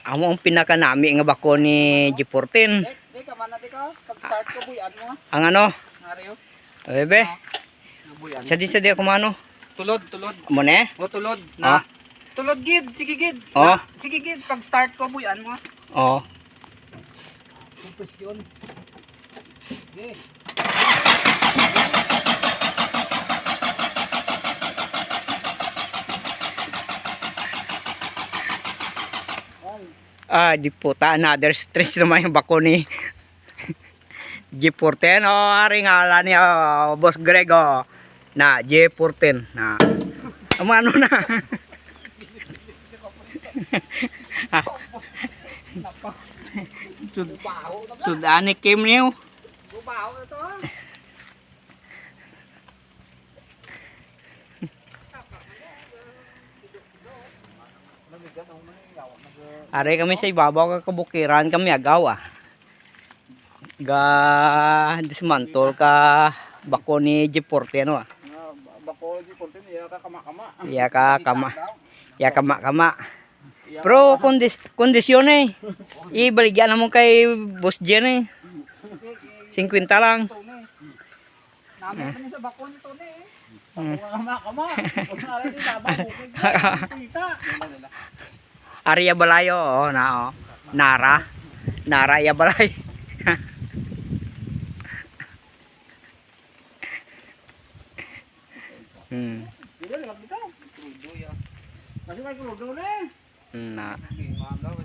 Amo ang pinakanami nga bako ni G14. Dek, dek, kamana dek ka. Pag start ko, buyan mo. Ang ano? Bebe, sa di sa di ako mano. Tulod, tulod. Amo ne? O, tulod. Ah. Na. Tulod, gid. Sige, gid. Oh. Na. Sige, gid. Pag start ko, buyan mo. Oh. Construction. Okay. Ah, di puta, another stress naman yung bako ni G14. Oh, ari nga ala niya, oh, Boss Greg, oh. Na, G14. Na. Ang ano na. Sud, Baho na ba? sudani kim niyo. Baho na to, Ari kami sa ibabaw ka kabukiran kami agaw ah. Ga dismantle ka bako ni G14 ano ah. Ba- Bako, di portin. Iya ka kama-kama. Iya ka kama. Ya kama kama. Iya Pero kondis kondisyon eh. Ibaligyan mo kay Boss Jen eh. 50 lang. Namin pa niya sa bako ni Tone eh. Hmm. Bako kama-kama. Kung nara ni Baba, bukid ka. Kita. Arya Balayo oh na oh. Nara. Nara ya balay. hmm. Kasi may. Na. Okay, mga